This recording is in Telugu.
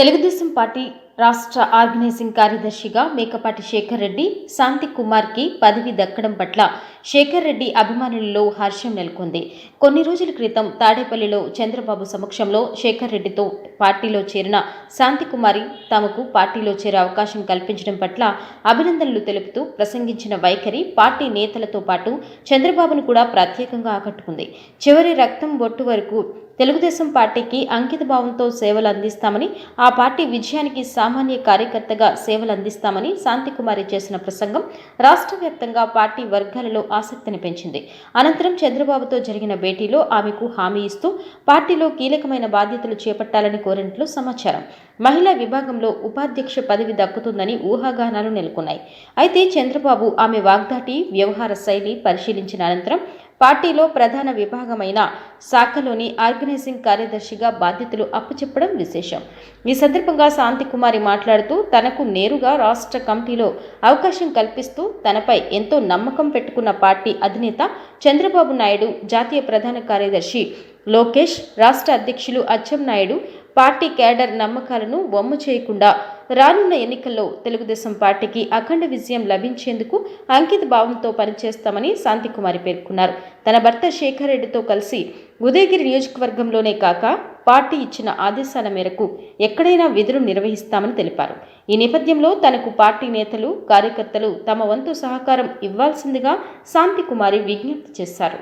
తెలుగుదేశం పార్టీ రాష్ట్ర ఆర్గనైజింగ్ కార్యదర్శిగా మేకపాటి శేఖర్ రెడ్డి శాంతి కుమార్కి పదవి దక్కడం పట్ల శేఖర్ రెడ్డి అభిమానులలో హర్షం నెలకొంది. కొన్ని రోజుల క్రితం తాడేపల్లిలో చంద్రబాబు సమక్షంలో శేఖర్ రెడ్డితో పార్టీలో చేరిన శాంతి కుమారి తమకు పార్టీలో చేరే అవకాశం కల్పించడం పట్ల అభినందనలు తెలుపుతూ ప్రసంగించిన వైఖరి పార్టీ నేతలతో పాటు చంద్రబాబును కూడా ప్రత్యేకంగా ఆకట్టుకుంది. చివరి రక్తం బొట్టు వరకు తెలుగుదేశం పార్టీకి అంకిత భావంతో సేవలు అందిస్తామని ఆ పార్టీ విజయానికి సామాన్య కార్యకర్తగా సేవలు అందిస్తామని శాంతికుమారి చేసిన ప్రసంగం రాష్ట్ర వ్యాప్తంగా పార్టీ వర్గాలలో ఆసక్తిని పెంచింది. అనంతరం చంద్రబాబుతో జరిగిన భేటీలో ఆమెకు హామీ ఇస్తూ పార్టీలో కీలకమైన బాధ్యతలు చేపట్టాలని కోరినట్లు సమాచారం. మహిళా విభాగంలో ఉపాధ్యక్ష పదవి దక్కుతుందని ఊహాగానాలు నెలకొన్నాయి. అయితే చంద్రబాబు ఆమె వాగ్దాటి వ్యవహార శైలి పరిశీలించిన అనంతరం పార్టీలో ప్రధాన విభాగమైన శాఖలోని ఆర్గనైజింగ్ కార్యదర్శిగా బాధ్యతలు అప్పచెప్పడం విశేషం. ఈ సందర్భంగా శాంతికుమారి మాట్లాడుతూ తనకు నేరుగా రాష్ట్ర కమిటీలో అవకాశం కల్పిస్తూ తనపై ఎంతో నమ్మకం పెట్టుకున్న పార్టీ అధినేత చంద్రబాబు నాయుడు జాతీయ ప్రధాన కార్యదర్శి లోకేష్ రాష్ట్ర అధ్యక్షులు అచ్చెం నాయుడు పార్టీ కేడర్ నమ్మకాలను వమ్ము చేయకుండా రానున్న ఎన్నికల్లో తెలుగుదేశం పార్టీకి అఖండ విజయం లభించేందుకు అంకిత భావంతో పనిచేస్తామని శాంతికుమారి పేర్కొన్నారు. తన భర్త శేఖర్ రెడ్డితో కలిసి ఉదయగిరి నియోజకవర్గంలోనే కాక పార్టీ ఇచ్చిన ఆదేశాల మేరకు ఎక్కడైనా విధులు నిర్వహిస్తామని తెలిపారు. ఈ నేపథ్యంలో తనకు పార్టీ నేతలు కార్యకర్తలు తమ వంతు సహకారం ఇవ్వాల్సిందిగా శాంతికుమారి విజ్ఞప్తి చేశారు.